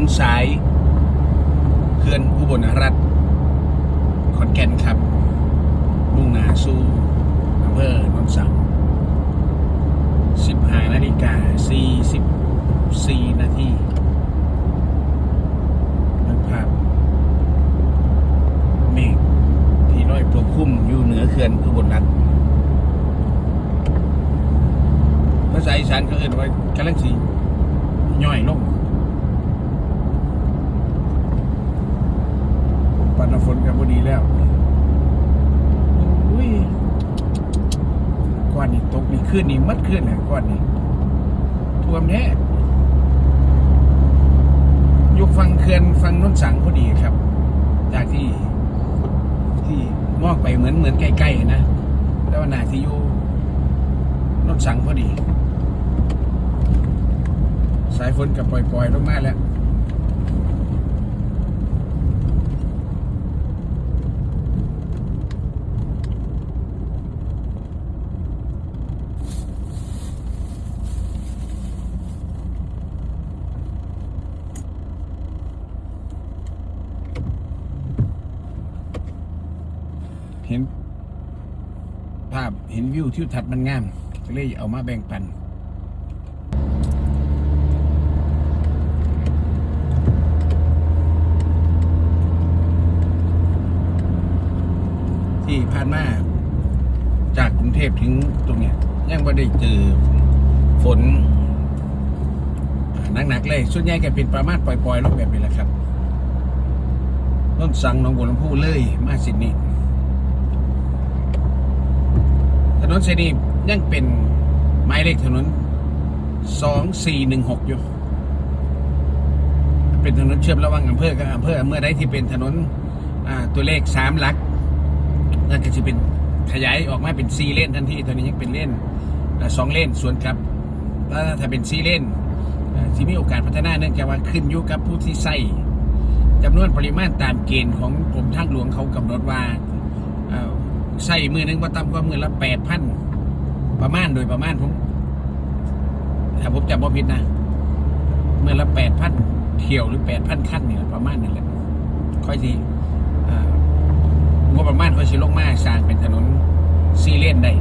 นสายเขื่อนอุบลรัฐขอนแก่นครับ มุ่งหน้าสู่อำเภอนนสัง15นาฬิกา44นาทีนึกภาพเมฆที่ลอยปกคลุมอยู่เหนือเขื่อนอุบลรัฐภาษาอีสานเขาเอ่นว่ากำลังสีย่อยลงปันน้ำฝนกับบดีแล้วอุ้ย ก้อ นนี้ตกนี่ขึ้นนี่มัดขึ้นเลยก้อนนี้ท่วมแน่อยู่ฟังเขื่อนฟังน้นสังพอดีครับ จากที่ที่มองไปเหมือนเหมือนใกล้ๆนะแต่ว่านาที่อยู่น้นสังพอดี สายฝนกับปล่อยๆลงมาแล้ว เห็น ภาพเห็นวิวทิวทัศน์มันงามก็เลยเอามาแบ่งปันที่ผ่านมาจากกรุงเทพถึงตรงเนี้ยยังไม่ได้เจอฝนหนักๆเลย ส่วนใหญ่ก็เป็นประมาณปล่อยๆลงแบบนี้แหละครับต้นสังหนองบัวลำพูเลยมาสิดนี้ ถนนเสนียังเป็นหมายเลขถนนสองสี่หนึ่งหกอยู่ เป็นถนนเชื่อมระหว่างอำเภอกับอำเภอเมื่อใดที่เป็นถนนตัวเลขสามหลักนั่นก็จะเป็นขยายออกมาเป็นสี่เลนทันทีตอนนี้ยังเป็นเลนอ่าสองเลนส่วนกับแล้วถ้าเป็นสี่เลนอ่าที่มีโอกาสพัฒนาเนื่องจากว่าขึ้นอยู่กับผู้ที่ใส่จำนวนปริมาณตามเกณฑ์ของกรมทางหลวงเขากำหนดว่า ใส่มือหนึ่งว่าต่ำกว่ามือละแปดพันประมาณโดยประมาณผมถ้าผมจำบ่ผิดนะเมือละแปดพันเที่ยวหรือแปดพันขั้นเนี่ยประมาณนั่นแหละค่อยทีงบประมาณค่อยสิลงมาสร้างเป็นถนนซีเลนได้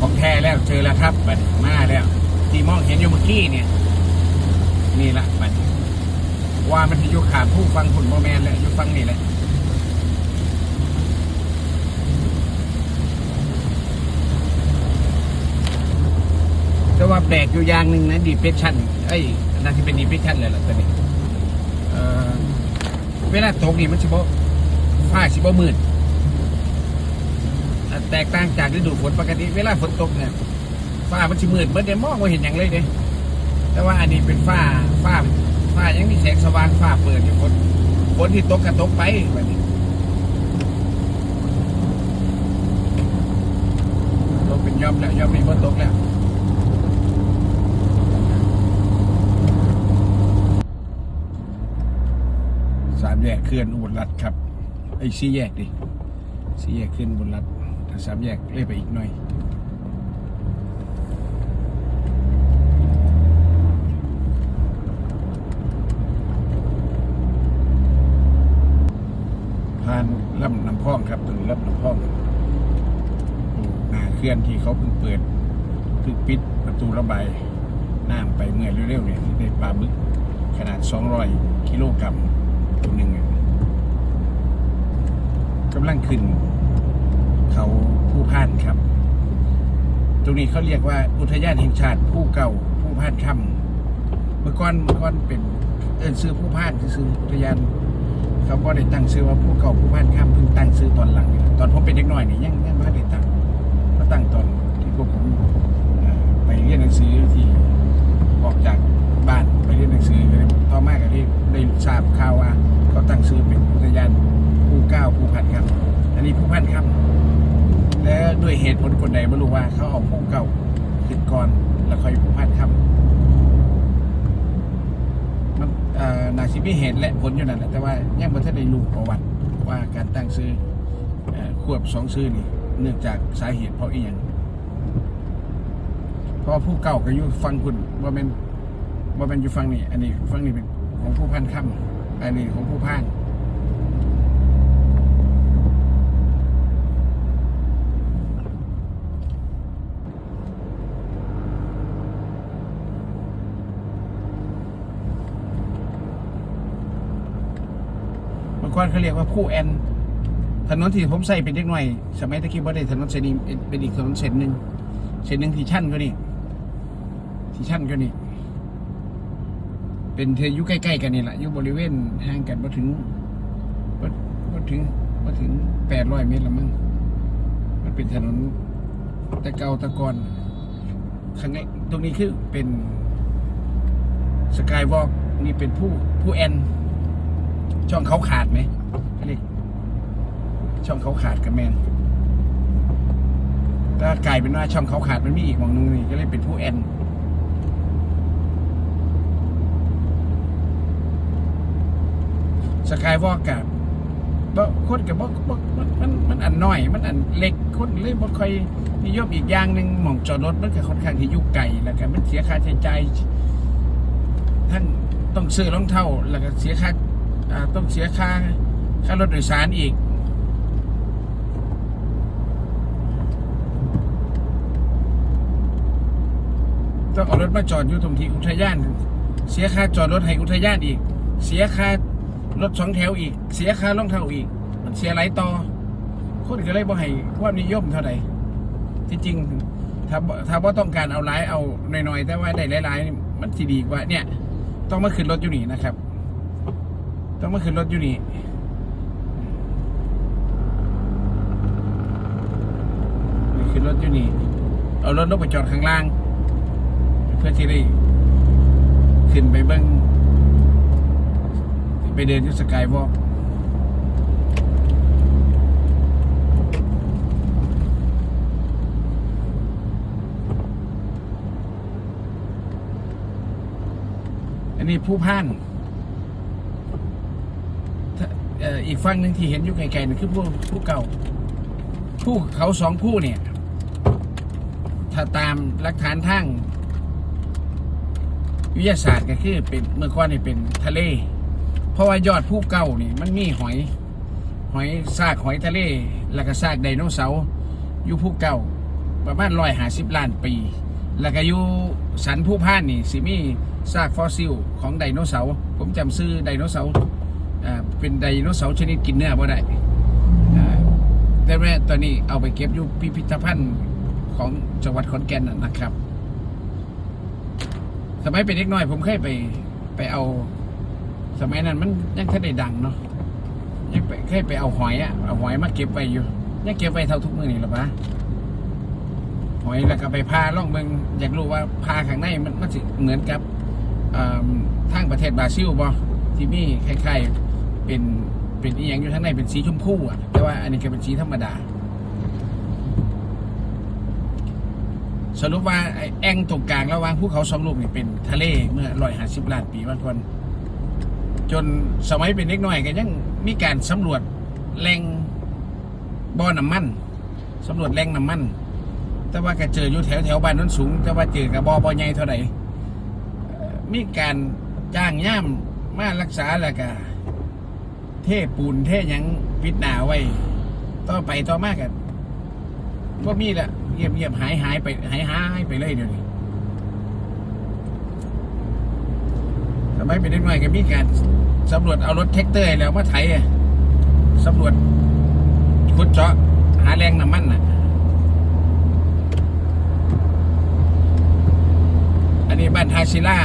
ของแท้แล้วเจอแล้วครับบัดมาแล้วที่มองเห็นอยู่เมื่อกี้เนี่ย นี่ละบัดว่ามันอยู่ขามผู้ฟังผลโมแมนแหละอยู่ฟังนี่แหละ ว่าแปลกอยู่อย่างหนึ่งนะดีเพชชั่นเอ้ยน่าจะเป็นดีเพชชั่นเลยล่ะตอนนี้เวลาตกนี่มันสิบ่ฟ้าสิบ่มืดอะแตกต่างจากฤดูฝนปกติ เวลาฝนตกเนี่ยฟ้ามันสิมืดเมื่อเดมองไม่เห็นอย่างเลยเด้แต่ว่าอันนี้เป็นฟ้าฟ้าฟ้ายังมีแสงสว่างฟ้าเปิดอยู่ฝนฝนที่ตกก็ตกไปแบบนี้ตกเป็นยอมแล้วยอมมีฝนตกแล้ว สามแยกเคลื่อนอุบลรัฐครับไอ้สี่แยกดิสี่แยกขึ้นอุบลรัฐถ้าสามแยกเล่ไปอีกหน่อยผ่านลำน้ำพองครับถึงลำน้ำพองหนาเคลื่อนที่เขาเพิ่งเปิดเพิ่งปิดประตูระบายน้ำไปเมื่อเร็วๆเนี่ยได้ปลาบึกขนาด 200 กิโลกรัม ตัวหนึ่งอะกำลังขึ้น เขาผู้พานครับ ตรงนี้เขาเรียกว่าอุทยานแห่งชาติผู้เก่าผู้พานคำเมื่อก่อนเมื่อก่อนเป็นเอินซื้อผู้พานซื้ออุทยานเขาก็ได้ตั้งชื่อว่าผู้เก่าผู้พันข้ามเพิ่งตั้งชื่อตอนหลัง ตอนผมเป็นเด็กน้อยนี่ยังยังไม่ได้ตั้งมาตั้งตอนที่พวกผมไปเรียนหนังสือที่ออกจากบ้านไปเรียนหนังสือเลยต่อมาก็ได้ได้ทราบข่าวว่าเขาตั้งชื่อเป็นอุทยานผู้เก้าผู้พันครับอันนี้ผู้พันครับและด้วยเหตุผล คนใดไม่รู้ว่าเขาเอาผู้เก่าขึ้นก่อน แล้วค่อยผู้พันครับมันอ่อนาซิมีเหตุและผลอยู่นั่นแหละแต่ว่ายังไม่ทันได้รู้ประวัติว่าการตั้งซื้ออควบสองซื้อนี่ เนื่องจากสาเหตุเพราะอีหยังเพราะผู้เก่าก็อยู่ฟังคุณว่าเป็นว่าเป็นอยู่ฟังนี่อันนี้ฟังนี่เป็นของผู้พันค่ำอันนี้ของผู้พาน ก่อนเขาเรียกว่าผู้แอน ถนนที่ผมใส่เป็นเด็กหน่อย สมัยตะกี้บ่ได้ถนนเส้นนี้เป็นอีกถนนเส้นหนึ่งเส้นหนึ่งที่ชั่นก็นี่ที่ชั่นก็นี่เป็นเธออยู่ใกล้ๆกันนี่แหละอยู่บริเวณห่างกันมาถึงมาถึงมาถึงแปดร้อยเมตรละมั้งมันเป็นถนนตะเกาตะกอนข้างในตรงนี้คือเป็นสกายวอล์กนี่เป็นผู้ผู้แอน ช่องเขาขาดไหมเขาเรียกช่องเขาขาดกับแมนถ้ากลายเป็นว่าช่องเขาขาดมันมีอีกมองนึงนี่ก็เลยเป็นผู้แอนสกายวอล์กกับบ่คนกับบ่บ่มันมันมันอันน้อย มันอันเล็กคนเลยบ่ค่อยนิยมอีกอย่างหนึ่งหมองจอดรถมันก็ค่อนข้างที่ยู่ไกลแล้วก็มันเสียค่าใช้จ่ายท่านต้องซื้อรองเท้าแล้วก็เสียค่า ต้องเสียค่าค่ารถโดยสารอีก ต้องเอารถมาจอดอยู่ตรงที่อุทยาน เสียค่าจอดรถให้อุทยานอีก เสียค่ารถสองแถวอีก เสียค่ารองเท้าอีก มันเสียหลายต่อคนก็เลยบ่ให้ความนิยมเท่าไหร่ที่จริงถ้าถ้าว่าต้องการเอาหลายเอาหน่อยๆ แต่ว่าได้หลายๆมันสิดีกว่าเนี่ย ต้องมาขึ้นรถอยู่นี่นะครับ ต้องมาขึ้นรถอยู่นี่ขึ้นรถอยู่นี่ เอารถลงไปจอดข้างล่าง เพื่อที่ได้ขึ้นไปเบิ้งไปเดินที่สกายวอล์กอันนี้ผู้พ่าน อีกฝั่งหนึ่งที่เห็นอยู่ไกลๆนั่นคือผู้ผู้เก่าผู้เขาสองผู้เนี่ย ถ้าตามหลักฐานทางวิทยาศาสตร์ก็คือเป็นเมื่อก่อนนี่เป็นทะเล เพราะว่ายอดภูเก่านี่มันมีหอย หอยซากหอยทะเล แล้วก็ซากไดโนเสาร์อยู่ภูเก่าประมาณร้อยหาสิบล้านปี แล้วก็อยู่สันผู้พานนี่สิมีซากฟอสซิลของไดโนเสาร์ผมจำซื้อไดโนเสาร์ เป็นไดโนเสาร์ชนิดกินเนื้อบ่ได้อ่าแต่แม่ตอนนี้เอาไปเก็บอยู่พิพิธภัณฑ์ของจังหวัดขอนแก่นน่ะนะครับ สมัยเป็นเด็กน้อย ผมเคยไปไปเอา สมัยนั้นมันยังแค่ได้ดังเนาะยังไปเคยไปเอาหอยอะเอาหอยมาเก็บไว้อยู่ยังเก็บไว้เท่าทุกมือนี่หรอปะหอยแล้วก็ไปพาล่องเมืองอยากรู้ว่าพาข้างในมันมันสิเหมือนกับอ่าทางประเทศบราซิลบ่ที่มีคล้ายๆ เป็นเป็นอีหยังอยู่ข้างในเป็นสีชมพูอะแต่ว่าอันนี้ก็เป็นสีธรรมดา สรุปว่าไอ้แองตรงกลางระหว่างภูเขาสองลูกนี่เป็นทะเลเมื่อร้อยห้าสิบล้านปีวันก่อนจนสมัยเป็นเล็กน้อยก็ยังมีการสำรวจแหล่งบ่อน้ำมันสำรวจแหล่งน้ำมัน แต่ว่าก็เจออยู่แถวแถวบ้านนั้นสูง แต่ว่าเจอกับบ่อบ่อใหญ่เท่าไหร่มีการจ้างย่ามมารักษาแล้วก็ ทปูนเทหยังปิดหนาไว้ ต่อไปต่อมากกันก็มีละเงียบเงียบหายหายไปหายหายไปเลยเดี๋ยวนี้สมัยเป็นเด็กน้อยก็มีการสำรวจเอารถแท็กเตอร์แล้วมาไถอะสำรวจขุดเจาะหาแรงน้ำมันน่ะ อันนี้บ้านทาชิล่า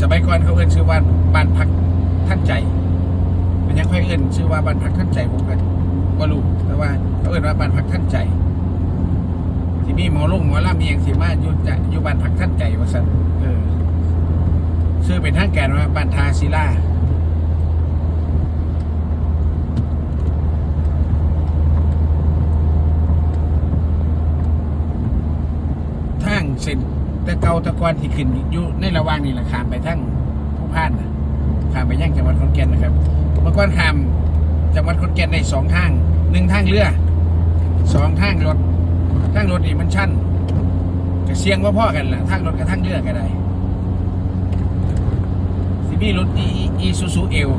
สมัยก่อนเขาเอิ้นชื่อว่าบ้านพักท่านใจ มันยังค่อยเอิ้นชื่อว่าบ้านพักท่านใจผมก็ว่ารู้แต่ว่าเขาเอิ้นว่าบ้านพักท่านใจที่มีหมอลุงหมอลำเมียงสิมาอยู่จะอยู่บ้านพักท่านใจว่าสันเออชื่อเป็นทางการว่าบ้านทาศิลาทางเส้นแต่เก่าแตะกอนที่ขึ้นอยู่ในระหว่างนี่แหละขามไปทั้งผู้พานนะขามไปยังจังหวัดขอนแก่นนะครับ เมื่อก่อนขามจังหวัดขอนแก่นในสองทางหนึ่งทางเรือสองทางรถทางรถนี่มันชันก็เสียงว่าพ่อกันล่ะทางรถกับทางเรือก็ได้สิมีรถอีซูซูเอล